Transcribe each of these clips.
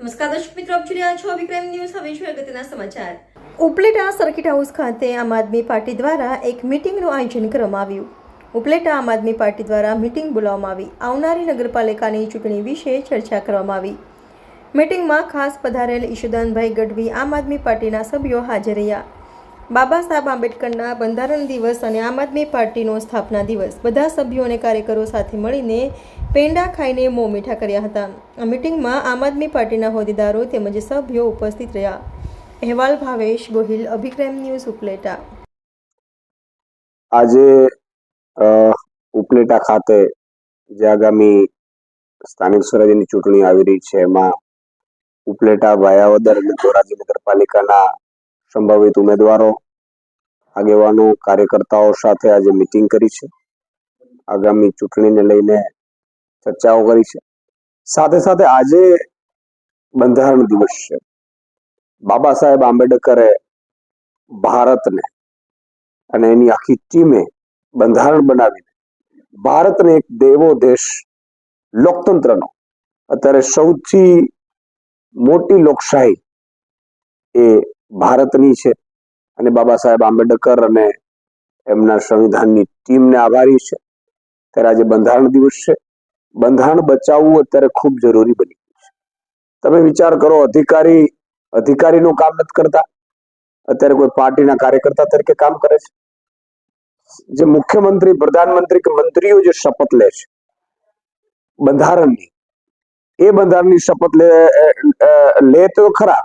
નમસ્કાર દર્શક મિત્રો, આપ જોઈ રહ્યા છો વિક્રમ ન્યૂઝ. હવે છે અગત્યના સમાચાર. ઉપલેટા સર્કિટ હાઉસ ખાતે આમ આદમી પાર્ટી દ્વારા એક મિટિંગનું આયોજન કરવામાં આવ્યું. ઉપલેટા આમ આદમી પાર્ટી દ્વારા મિટિંગ બોલાવવામાં આવી. આવનારી નગરપાલિકાની ચૂંટણી વિશે ચર્ચા કરવામાં આવી. મિટિંગમાં ખાસ પધારેલ ઈશુદાનભાઈ ગઢવી આમ આદમી પાર્ટીના સભ્યો હાજર રહ્યા. બાબા સાહેબ આંબેડકરના બંધારણ દિવસ અને આમ આદમી પાર્ટીનો સ્થાપના દિવસ. બધા સભ્યો અને કાર્યકરો સાથે મળીને પેંડા ખાઈને મો મીઠા કર્યા હતા. આ મિટિંગમાં આમ આદમી પાર્ટીના હોદ્દેદારો તેમજ સભ્યો ઉપસ્થિત રહ્યા. અહેવાલ ભાવેશ ગોહિલ, અભિક્રમ ન્યૂઝ, ઉપલેટા. આજે ઉપલેટા ખાતે જે આગામી સ્થાનિક સ્વરાજ્યની ચૂંટણી આવી રહી છે, એમાં ઉપલેટા, વાયાવદર અને ધોરાજી નગરપાલિકાના સંભવિત ઉમેદવારો, આગેવાનો, કાર્યકર્તાઓ સાથે આજે મિટિંગ કરી છે. આગામી ચૂંટણીને લઈને ચર્ચાઓ કરી છે. સાથે સાથે આજે બંધારણ દિવસ છે. બાબા સાહેબ આંબેડકરે ભારતને અને એની આખી ટીમે બંધારણ બનાવીને ભારતને એક દેવો દેશ લોકતંત્રનો, અત્યારે સૌથી મોટી લોકશાહી એ ભારતની છે. અને બાબા સાહેબ આંબેડકર અને એમના સંવિધાનની ટીમને આભારી છે. ત્યારે આજે બંધારણ દિવસ છે. બંધારણ બચાવવું અત્યારે ખૂબ જરૂરી બની ગયું છે. તમે વિચાર કરો, અધિકારી, અધિકારીનું કામ નથી કરતા. અત્યારે કોઈ પાર્ટીના કાર્યકર્તા તરીકે કામ કરે છે. જે મુખ્યમંત્રી, પ્રધાનમંત્રી કે મંત્રીઓ જે શપથ લે છે. બંધારણની. એ બંધારણની શપથ લે લે તો ખરા.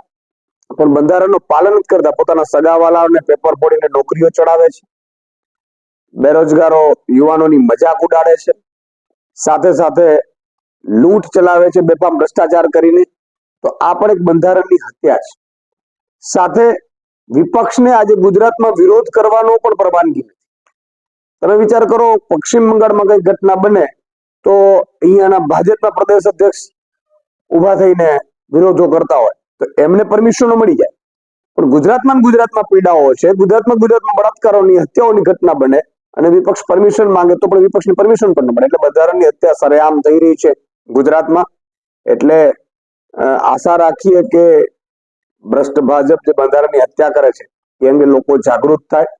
પણ બંધારણનું પાલન જ કરતા પોતાના સગાવાલાઓને પેપર ફોડીને નોકરીઓ ચડાવે છે. બેરોજગારો યુવાનોની મજાક ઉડાડે છે. સાથે સાથે લૂંટ ચલાવે છે, બેફામ ભ્રષ્ટાચાર કરીને. તો આ પણ એક બંધારણની હત્યા છે. સાથે વિપક્ષને આજે ગુજરાતમાં વિરોધ કરવાનો પણ પરવાનગી નથી. તમે વિચાર કરો, પશ્ચિમ બંગાળમાં કઈ ઘટના બને, તો અહીંયાના ભાજપના પ્રદેશ અધ્યક્ષ ઊભા થઈને વિરોધો કરતા હોય. તો એમને પરમિશનો મળી જાય. પણ ગુજરાતમાં ગુજરાતમાં પીડાઓ છે. ગુજરાતમાં ગુજરાતમાં બળાત્કારોની હત્યાઓની ઘટના બને અને વિપક્ષ પરમિશન માંગે તો પણ વિપક્ષની પરમિશન પણ ન મળે. એટલે બંધારણની હત્યા સરેઆમ થઈ રહી છે ગુજરાતમાં. એટલે આશા રાખીએ કે ભ્રષ્ટ ભાજપ જે બંધારણની હત્યા કરે છે, એ અંગે લોકો જાગૃત થાય.